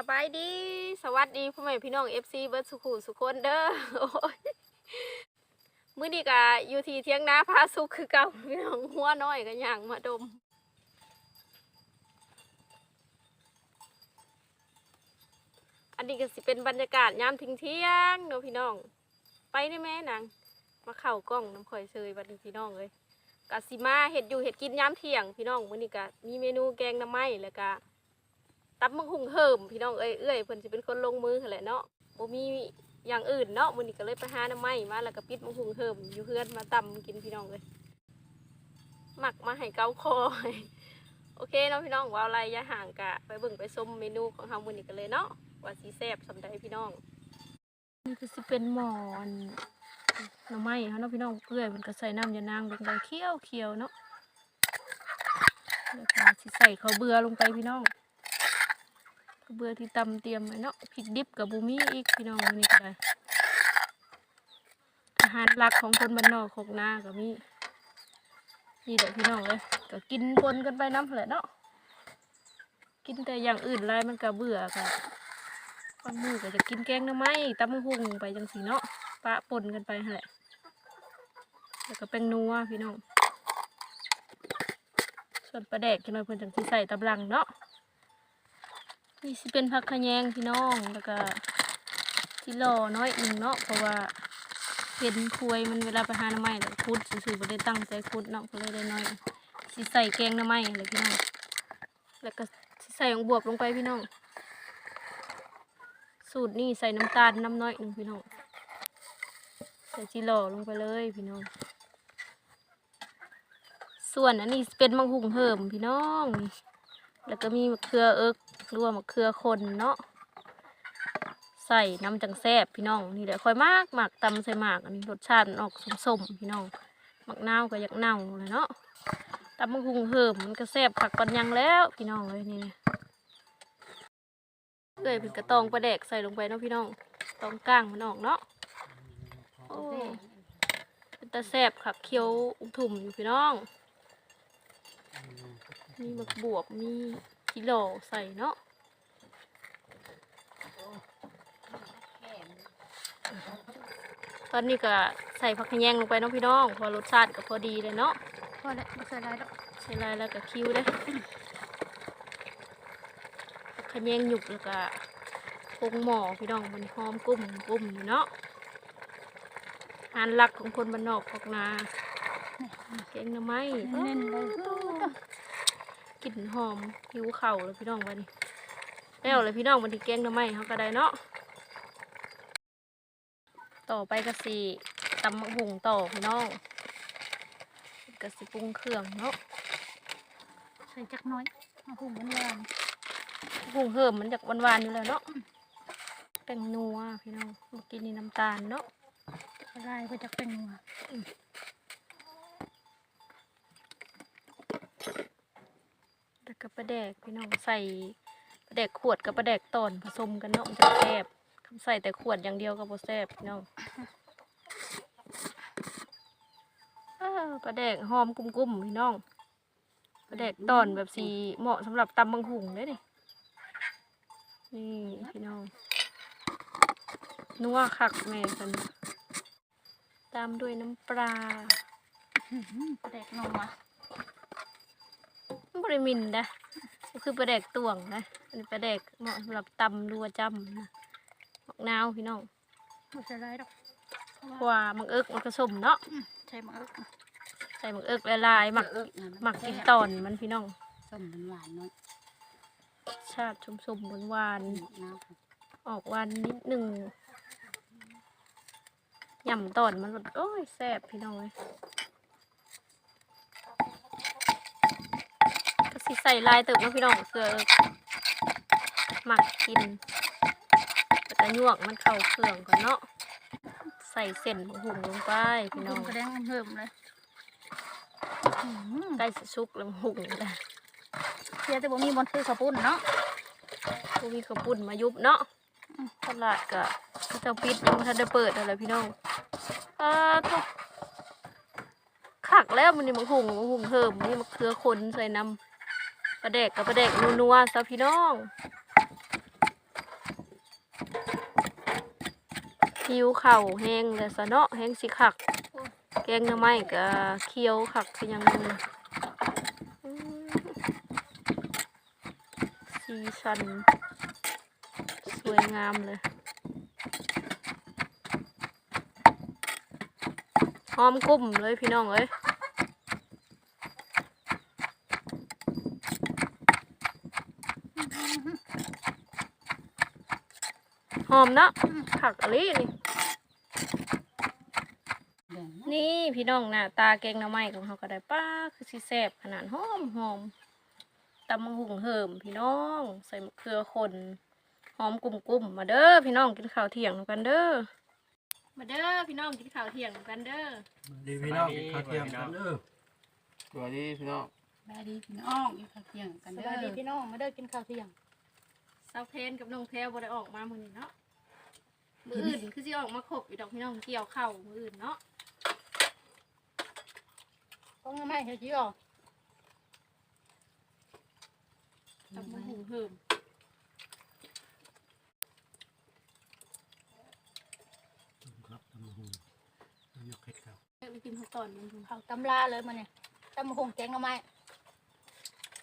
สบายดี สวัสดีพ่อแม่พี่น้อง FC เบิร์ดสุขุสุคนเด้อโอ้ยมื้อนี้ก็อยู่ที่เที่ยงนาพาสุกคือเก่าพี่น้องหัวน้อยก็ย่างมาดมอันนี้ก็สิเป็นบรรยากาศยามทิ้งเที่ยงเนาะพี่น้อง ไปได้ไหมนางมาเข้ากล้องน้ำข่อยเชยบัดนี้พี่น้องเลยกะสิมาเห็ดอยู่เห็ดกินยามเที่ยงพี่น้องมื้อนี้ก็มีเมนูแกงน้ำไม้แล้วก็ ตับมังหุงเฮิมพี่น้องเอ้ยเอ้ยเพิ่นสิเป็นคนลงมือหั่นแหละเนาะบ่มีอย่างอื่นเนาะมื้อนี้ก็เลยไปหาหน้ำไม้มาแล้วก็ปิดมังหุงเฮิมอยู่เฮือนมาตำกินพี่น้องเลยหมักมาให้เกาคอโอเคเนาะพี่น้องว่าอะไรอย่าห่างกะไปเบิ่งไปชมเมนูของเฮามื้อนี้กันเลยเนาะว่าสิแซ่บสำใดพี่น้องนี่คือสิเป็นหมอนหน่อไม้เขาเนาะพี่น้องเพื่อยมันก็ใส่น้ำยานางลงไปเคี่ยวเคี่ยวเนาะแล้วก็สิใส่ข้าวเบื่อลงไปพี่น้อง เบื่อที่ตำเตรียมไว้เนาะพริกดิบกับบูมี่อีกพี่น้องนี่ก็ได้อาหารหลักของคนบ้านนอกของนาก็มีนี่แหละพี่น้องเลยก็กินปนกันไปน้ำแหละเนาะกินแต่อย่างอื่นไรมันก็เบื่อค่ะบางมือก็จะกินแกงน้ำไม้ตำมะฮุ่งไปจังสีเนาะปะปนกันไปแหละแล้วก็แป้งนัวพี่น้องส่วนปลาแดกจะน้อยเพิ่นจังสิใส่ตำลังเนาะ นี่สิเป็นผักขะแยงพี่น้องแล้วก็ที่รอน้อยหนึ่งเนาะเพราะว่าเห็นควยมันเวลาไปหาหน้ำไม้แล้วคุดซื่อๆบ่ได้ตั้งใจคุดเนาะก็เลยได้น้อยสิใส่แกงหน้ำไม้เลยพี่น้องแล้วก็สิใส่ของบวบลงไปพี่น้อง สูตรนี่ใส่น้ำตาลน้ำน้อยหนึ่งพี่น้องใส่จีหล่อลงไปเลยพี่น้อง ส่วนอันนี้เป็นมังหุงเหิมพี่น้อง แล้วก็มีมะเขือเอิก รือว่ามะเขือคนเนาะใส่น้ำจังแซบพี่น้องนี่แหละค่อยมากหมักตำใส่หมากอันนี้รสชาติออกสมๆพี่น้องหมักนาวก็อยากเน่าเลยเนาะตำมังหุงเหิมมันก็แซบผักปันยังแล้วพี่น้องเลยนี่เอ้ยเป็นกระตองปลาแดกใส่ลงไปเนาะพี่น้องตองก้างมันออกเนาะโอ้เป็นตาแซบค่ะเคี้ยวถุ่มอยู่พี่น้อง มีบักบวบมีกิโลใส่เนาะ ตอนนี้ก็ใส่ผักขะแยงลงไปเนาะพี่น้อง พอรสชาติก็พอดีเลยเนาะพอแล้วไม่ใส่ไรแล้วใส่ลายแล้วก็คิ้วเด้อขะแยงหยุกแล้วก็ปรุงหม้อพี่น้องมันหอมกุ้มกุ้มอยู่เนาะอาหารหลักของคนบ้านนอกพอกนาแกงหน่อไม้เน้นๆเลยกลิ่นหอมหิวเข่าวเลยพี่น้องวันนี้แล้วเลยพี่น้องวันที่แกงหน่อไม้เขาก็ได้เนาะ ต่อไปก็สิตำมะหุงต่อพี่น้องก็สิปรุงเครื่องเนาะใส่จักหน้อยมาหุงมันหวานหุงเหิมมันจากหวานๆอยู่แล้วเนาะแป้งนัวพี่น้องเมื่อกี้นี่น้ำตาลเนาะละลายก็จะเป็นหัวแล้วก็ปลาแดกพี่น้องใส่ปลาแดกขวดกับปลาแดกตอนผสมกันเนาะมันจะแซ่บ คำใส่แต่ขวดอย่างเดียวก็บ่แซ่บพี่น้องอ้าวปลาแดกหอมกุ้มๆพี่น้องปลาแดกตอนแบบสีเหมาะสำหรับตำบังหุงเลยนี่นี่พี่น้องนัวคักแม่กันตามด้วยน้ำปลาแดกนมอะมันบริมินนะก็คือปลาแดกตวงนะ อันนี้ปลาแดกเหมาะสำหรับตำรัวจำนะห มักนาวพี่น้องไม่ใส่ไรหรอกเพราะเพว่าราะว่ามักเอิกมันก็สมเนาะใช้มะเอิกใส่มักเอิกละลายๆหมักหมักกินตอนมันพี่น้องส้มหวานๆเนาะชาติชมสมหวานหวานน้ำครับๆออกหวานนิดหนึ่งยำตอนมันแบบโอ้ยแซ่บพี่น้องเลยก็สิใส่ลายเติบเนาะพี่น้องเกลือหมักกินแล้ว ก็ยวกมันเข้าเครื่องก่อนเนาะ ใส่เส้นหุ่งลงไปพี่น้หุองงกระแดงเพิ่มเลยอืมใกล้สิสุกแล้วหุ่งแล้วเพียแต่บ่มีบนคือข้าวปุ้นเนาะพวกมีข้าวปุ้นมายุบเนาะตลาดก็เขาเจะปิดยังไม่ทันได้เปิดอะไรพี่น้องอ่าทุกขักแล้วมันนี่มันหุ่งมันหุ่งเพิ่มนี่มันเครือคนใส่น้ำปลาแดกกับปลาแดกนัวๆซะพี่น้อง หิวเข่าแห้งเลยสะเนาะแห้งสิคัก แกงน้ำไม้ก็เคี้ยวคักคือหยังนึงอืมสีสัน สวยงามเลยหอมกลุ่มเลยพี่น้องเอ้ยหอมเนาะผักอะไรนี่ นี่พี่น้องหน้าตาแกงหน้ำไม้ของเขาก็ได้ป้าคือสิแซ่บขนาดหอมหอมตำมังหุงเหิมพี่น้อง ใส่มะเขือคนหอมกลุ่มๆมาเด้อพี่น้องกินข้าวเที่ยงนำกันเด้อมาเด้อพี่น้องกินข้าวเที่ยงนำกันเด้อดีพี่น้องข้าวเทียมกันเด้อสวัสดีพี่น้องบายดีพี่น้องอยู่ข้าวเที่ยงกันสเด้วัสดีอพี่น้องมาเด้อกินข้าวเที่ยงเซาเพนกับน้องแพรบ่ได้ออกมามื้อนี้เนาะมื้ออื่นคือสิออกมาครบอยู่ดอกพี่น้องเกี่ยวข้าวมื้ออื่นเนาะ ต้องทำไมเฮียจีออกตำมังหุงเหิมครับตำหูยกเห็ดครับเอ้ยไปกินข้าวตอนนึงคุณเขาตำลาเลยมันเนี่ยตำมะฮงแกงเอาไม้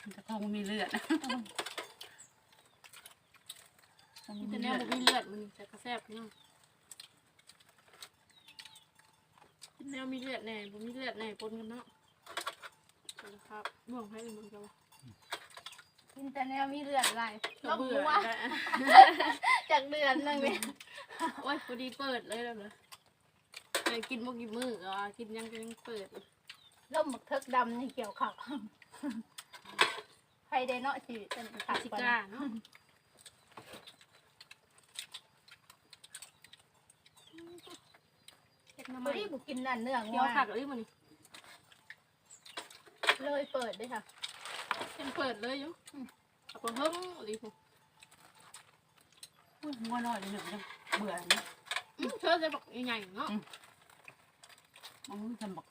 มันจะคงมีเลือดนะคงมีมีแต่แนเลืวอดบ่มีเลือดมันจะกระแซบพี่น้องกินแนวมีเลือดแน่บ่มีเลือดแน่ปนกันเนาะเอาละ ครับบ่วงให้มันก็ว่ากินแต่แนวมีเลือดไหลก็เบื่อว่าแล้วจากเดือนนึงเนี่ยโอ้ยพอดีเปิดเลยแล้วเลยแต่กินบ่กี่มื้ออะกินยังก็ยังเปิดอยู่ล่มหมึกเทิกดำนี่เกี่ยวขับใครได้เนาะชีวิตเป็นขาดสิก่อนกล้าเนาะเฮ็ดหน้ำพอไม้ดีบุกินนั่นเนื้อเคี้งัยววผักเลยมันนี่ เลยเปิดด้วยค่ะเป็นเปิดเลยอยู่เอาไปเพิ่มอะไรพวกอุ้ยงัวน้อยเลยหนึ่งเลยเบื่อนะอืมเชิญเลยบอกใหญ่ๆเนาะมันทำบอก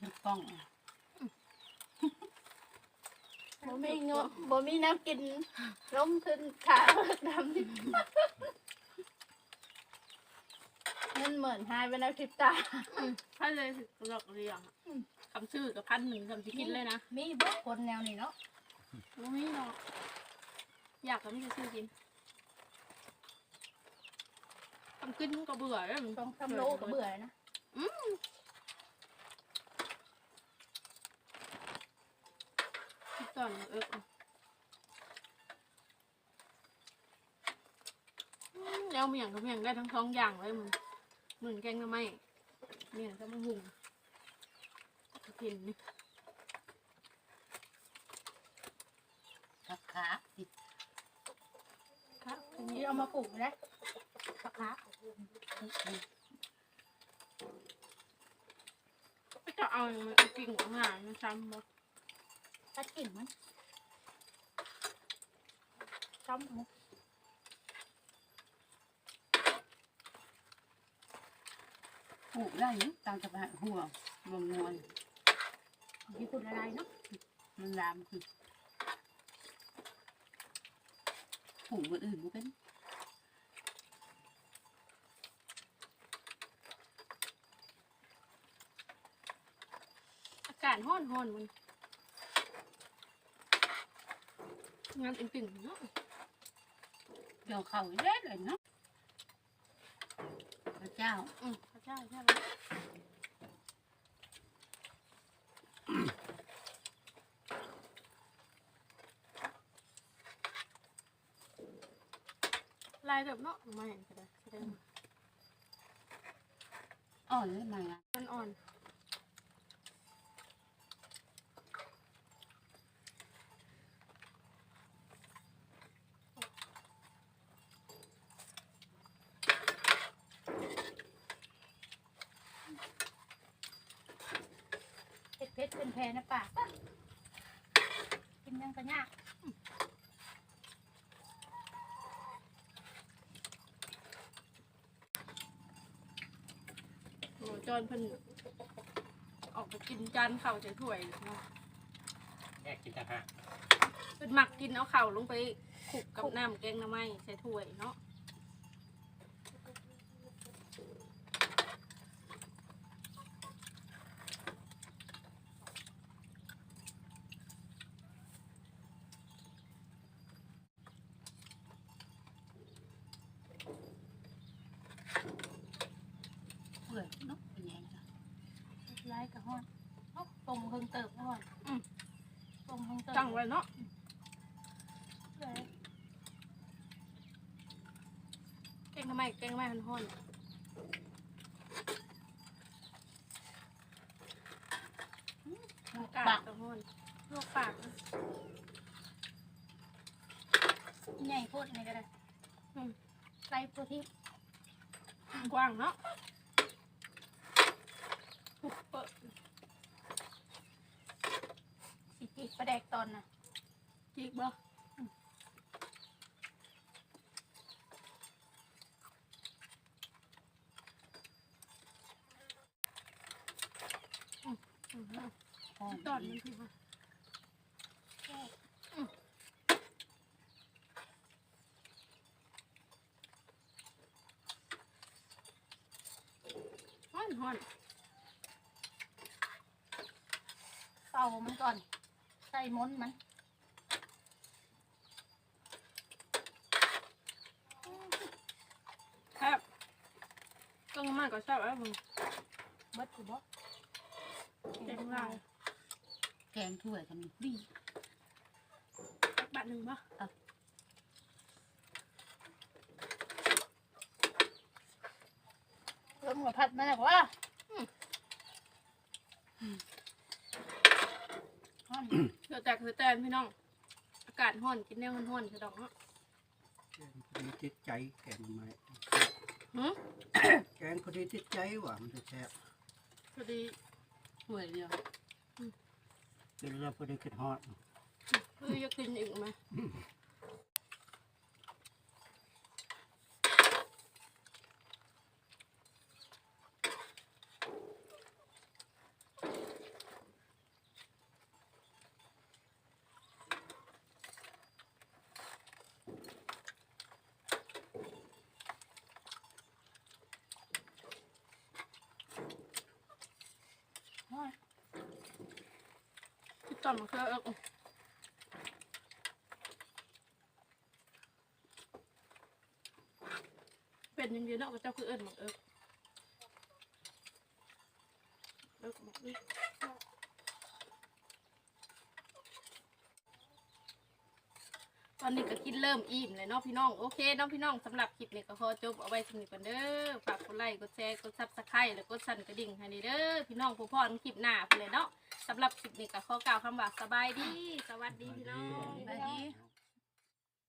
มันกล้องอะบ่มีเงาะบ่มีน้ำกินล้มขึ้นขาเพิกดำนี่ เงินเหมือนหายไปในพริบตา ถ้าเลยสิกระดอกเรียงอะคำชื่อกับพันหนึ่งคำที่กินเลยนะมีบ่คนแนวนี้เนาะไม่มีหรอกอยากก็ไม่จะซื้อกินทำกินก็เบื่อแล้วมันสองสามโลก็เบื่อนะคิดก่อนเอออืมแล้วเมี่ยงกับเมี่ยงได้ทั้งท้องอย่างเลยมึง เหมือนแกงหน้ำไม้เมี่ยงก็มันหุงกินนี่ขาขาติดครับอันนี่นี้เอามาปลูกนะสักพักก็จะเอาอย่างมันเอากิ่งของหางมาซ้ำบ่ตัดกิ่งมันซ้ำมุ ปลูกได้นี่ตามสภาพหัวงวงงวนที่คุณอะไรเนาะมันลามคือปลูกคนอื่นมันเป็นอากาศห้อนห้อนๆมันงานตึงๆเนาะเดี๋ยวเขาเล็ดเลยเนาะพระเจ้าอืมพระเจ้าใช่ไหมลายแบบเนาะมาเห็นก็ได้แสดงว่าอ่อนเลยมาอะมันอ่อนเผ็ดเผ็ดเป็นแพนะปากกินยังกระยาก อนเพิ่นออกไปกินจานข้าวใส่ถ้ยเนาะแม่กินต่างหเพิ่นมักกินเอาข้าวลงไปคลุกกับน้ำแกงน้ำไม้ใส่ถ้วยเนาะเปื่อยเนาะ ก็ฮอดเฮาต้มเพิ่งเติมฮอนอืม ต้มเพิ่งเติมจังไว้เนาะเลยงทำไมเกงทำไมฮันหอนปากกับหอนลวกปากใหญ่โพดนี่ก็ได้ไล่โพดที่กว้างเนาะ ปุ๊บเปิดสิจิกประแดกตอนน่ะจีกบ่อืมอืมหอมตอนมันคือว่าฮ้อนฮ้อน เป่า มันก่อน ใส่ม้นมันครับต้องมากกว่าชอบแล้วมึงเบิดคือบ่เต็มลายแกงถ้วยกันดีสักบาทหนึ่งปะเริ่มกับพัดมาแล้วว่า ฮ้อนเดี๋ยวแตกเดี๋ยวแตนพี่น้อง อากาศฮ้อนกินแนวฮ้อนๆคือดอกเนาะแกงพอดีติดใจแกงไม้หืมแกงพอดีติดใจหวานมันจะแซ่บพอดีถ้วยเดียวกินแล้วพอดีขึ้นฮอดคือจะกินอีกไหม ฮ้อน ที่ตอนมันคือเอิกเป็นยังเดียวเนาะก็เจ้าคือเอิญหมกเอิกเอิกหมกเอิกตอนนี้ก็กินเริ่มอิ่มเลยเนาะพี่น้องโอเคเนาะพี่น้องสำหรับคลิปนี้ก็ขอจบเอาไว้สำหรับกันเด้อฝากกดไลค์กดแชร์กดซับสไครต์แล้วกดสั่นกระดิ่งให้นี่เด้อพี่น้องผู้พ่อคลิปหน้าไปเลยเนาะ สำหรับคลิปนี้ก็ขอกล่าวคำว่าสบายดี สวัสดีพี่น้องไปดี